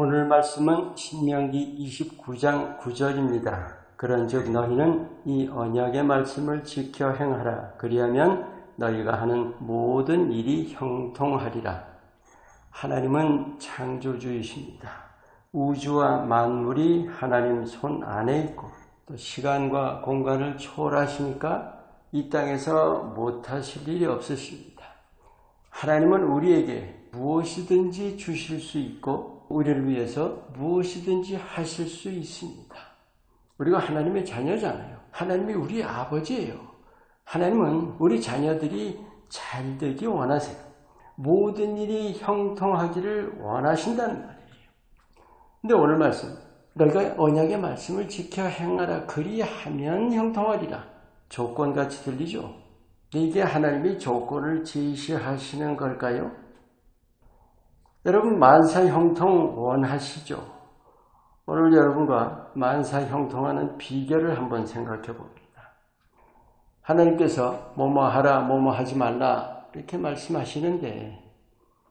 오늘 말씀은 신명기 29장 9절입니다. 그런즉 너희는 이 언약의 말씀을 지켜 행하라. 그리하면 너희가 하는 모든 일이 형통하리라. 하나님은 창조주이십니다. 우주와 만물이 하나님 손 안에 있고 또 시간과 공간을 초월하시니까 이 땅에서 못하실 일이 없으십니다. 하나님은 우리에게 무엇이든지 주실 수 있고 우리를 위해서 무엇이든지 하실 수 있습니다. 우리가 하나님의 자녀잖아요. 하나님이 우리 아버지예요. 하나님은 우리 자녀들이 잘 되기 원하세요. 모든 일이 형통하기를 원하신다는 말이에요. 근데 오늘 말씀, 너희가 언약의 말씀을 지켜 행하라. 그리하면 형통하리라. 조건같이 들리죠? 이게 하나님이 조건을 제시하시는 걸까요? 여러분, 만사 형통 원하시죠? 오늘 여러분과 만사 형통하는 비결을 한번 생각해 봅니다. 하나님께서 뭐뭐 하라, 뭐뭐 하지 말라 이렇게 말씀하시는데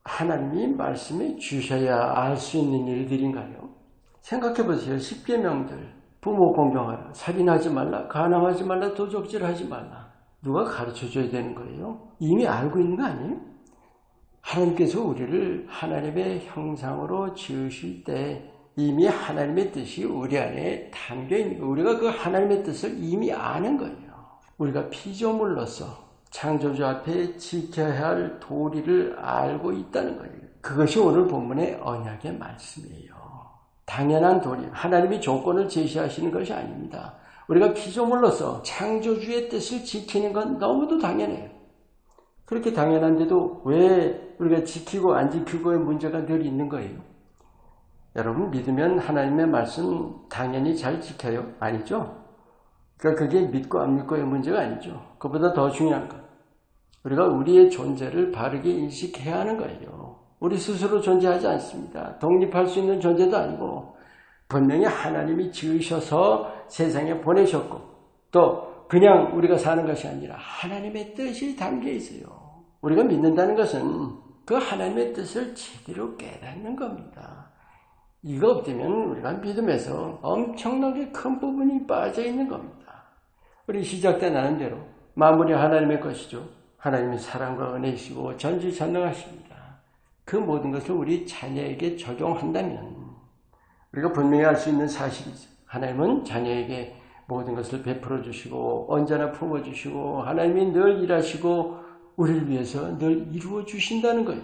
하나님이 말씀해 주셔야 알 수 있는 일들인가요? 생각해 보세요. 십계명들 부모 공경하라, 살인하지 말라, 가늠하지 말라, 도적질하지 말라. 누가 가르쳐 줘야 되는 거예요? 이미 알고 있는 거 아니에요? 하나님께서 우리를 하나님의 형상으로 지으실 때 이미 하나님의 뜻이 우리 안에 담겨 있는 거예요. 우리가 그 하나님의 뜻을 이미 아는 거예요. 우리가 피조물로서 창조주 앞에 지켜야 할 도리를 알고 있다는 거예요. 그것이 오늘 본문의 언약의 말씀이에요. 당연한 도리, 하나님이 조건을 제시하시는 것이 아닙니다. 우리가 피조물로서 창조주의 뜻을 지키는 건 너무도 당연해요. 그렇게 당연한데도 왜 우리가 지키고 안 지키고의 문제가 늘 있는 거예요? 여러분 믿으면 하나님의 말씀 당연히 잘 지켜요? 아니죠? 그러니까 그게 믿고 안 믿고의 문제가 아니죠. 그보다 더 중요한 것. 우리가 우리의 존재를 바르게 인식해야 하는 거예요. 우리 스스로 존재하지 않습니다. 독립할 수 있는 존재도 아니고 분명히 하나님이 지으셔서 세상에 보내셨고 또 그냥 우리가 사는 것이 아니라 하나님의 뜻이 담겨 있어요. 우리가 믿는다는 것은 그 하나님의 뜻을 제대로 깨닫는 겁니다. 이거 없다면 우리가 믿음에서 엄청나게 큰 부분이 빠져 있는 겁니다. 우리 시작 때 나는 대로 마무리 하나님의 것이죠. 하나님이 사랑과 은혜이시고 전지전능하십니다. 그 모든 것을 우리 자녀에게 적용한다면 우리가 분명히 알 수 있는 사실이죠. 하나님은 자녀에게 모든 것을 베풀어 주시고 언제나 품어 주시고 하나님이 늘 일하시고 우리를 위해서 늘 이루어 주신다는 거예요.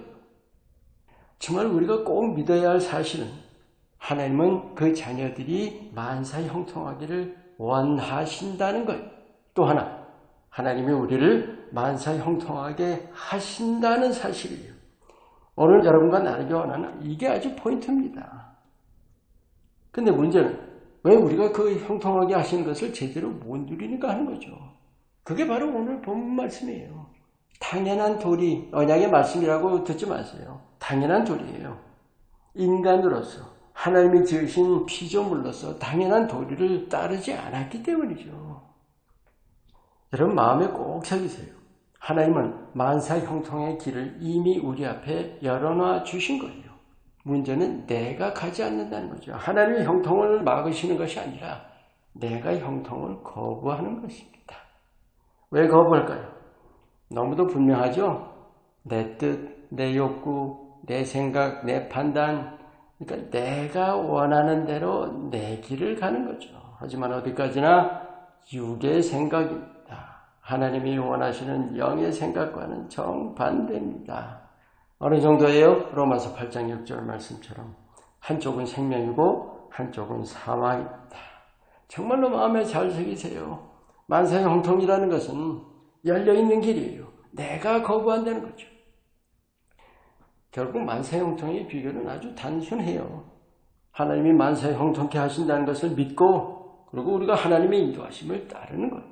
정말 우리가 꼭 믿어야 할 사실은 하나님은 그 자녀들이 만사 형통하기를 원하신다는 것. 또 하나, 하나님이 우리를 만사 형통하게 하신다는 사실이에요. 오늘 여러분과 나누기 원하는 이게 아주 포인트입니다. 근데 문제는 왜 우리가 그 형통하게 하시는 것을 제대로 못 누리는가 하는 거죠. 그게 바로 오늘 본 말씀이에요. 당연한 도리, 언약의 말씀이라고 듣지 마세요. 당연한 도리예요. 인간으로서 하나님이 지으신 피조물로서 당연한 도리를 따르지 않았기 때문이죠. 여러분 마음에 꼭 새기세요. 하나님은 만사 형통의 길을 이미 우리 앞에 열어놔 주신 거예요. 문제는 내가 가지 않는다는 거죠. 하나님의 형통을 막으시는 것이 아니라 내가 형통을 거부하는 것입니다. 왜 거부할까요? 너무도 분명하죠? 내 뜻, 내 욕구, 내 생각, 내 판단, 그러니까 내가 원하는 대로 내 길을 가는 거죠. 하지만 어디까지나 육의 생각입니다. 하나님이 원하시는 영의 생각과는 정반대입니다. 어느 정도예요? 로마서 8장 6절 말씀처럼 한쪽은 생명이고 한쪽은 사망입니다. 정말로 마음에 잘 새기세요. 만사형통이라는 것은 열려있는 길이에요. 내가 거부한다는 거죠. 결국 만사형통의 비결은 아주 단순해요. 하나님이 만사형통케 하신다는 것을 믿고 그리고 우리가 하나님의 인도하심을 따르는 거예요.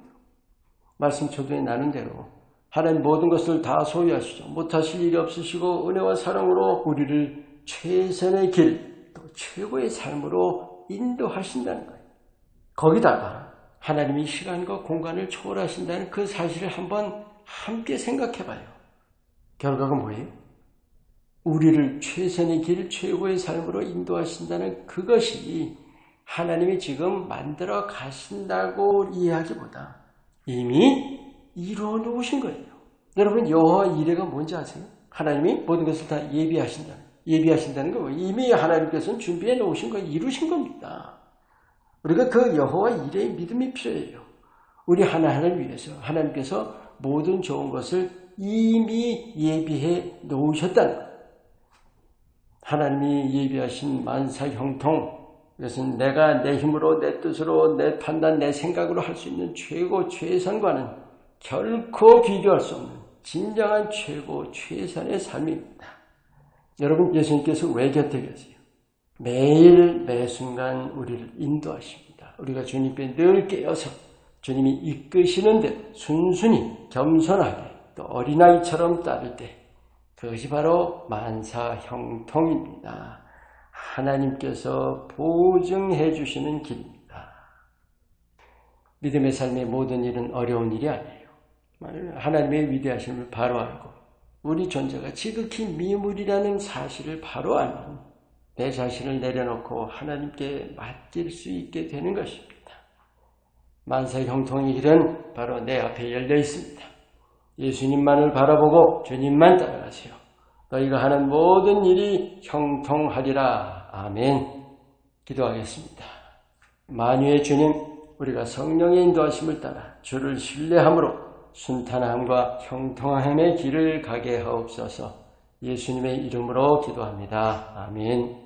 말씀 초도에 나눈 대로 하나님 모든 것을 다 소유하시죠. 못하실 일이 없으시고 은혜와 사랑으로 우리를 최선의 길, 또 최고의 삶으로 인도하신다는 거예요. 거기다가 하나님이 시간과 공간을 초월하신다는 그 사실을 한번 함께 생각해 봐요. 결과가 뭐예요? 우리를 최선의 길, 최고의 삶으로 인도하신다는 그것이 하나님이 지금 만들어 가신다고 이해하기보다 이미 이루어 놓으신 거예요. 여러분 여호와 이래가 뭔지 아세요? 하나님이 모든 것을 다 예비하신다. 예비하신다는 거 이미 하나님께서는 준비해 놓으신 거 이루신 겁니다. 우리가 그 여호와 이래의 믿음이 필요해요. 우리 하나하나를 위해서 하나님께서 모든 좋은 것을 이미 예비해 놓으셨다는 것. 하나님이 예비하신 만사 형통 그것은 내가 내 힘으로 내 뜻으로 내 판단 내 생각으로 할 수 있는 최고 최선과는 결코 비교할 수 없는 진정한 최고 최선의 삶입니다. 여러분 예수님께서 왜 곁에 계세요? 매일 매 순간 우리를 인도하십니다. 우리가 주님께 늘 깨어서 주님이 이끄시는 대로 순순히 겸손하게 또 어린아이처럼 따를 때 그것이 바로 만사형통입니다. 하나님께서 보증해 주시는 길입니다. 믿음의 삶의 모든 일은 어려운 일이 아니에요. 하나님의 위대하심을 바로 알고 우리 존재가 지극히 미물이라는 사실을 바로 알면 내 자신을 내려놓고 하나님께 맡길 수 있게 되는 것입니다. 만사형통의 길은 바로 내 앞에 열려 있습니다. 예수님만을 바라보고 주님만 따라가세요. 너희가 하는 모든 일이 형통하리라. 아멘. 기도하겠습니다. 만유의 주님, 우리가 성령의 인도하심을 따라 주를 신뢰함으로 순탄함과 형통함의 길을 가게 하옵소서 예수님의 이름으로 기도합니다. 아멘.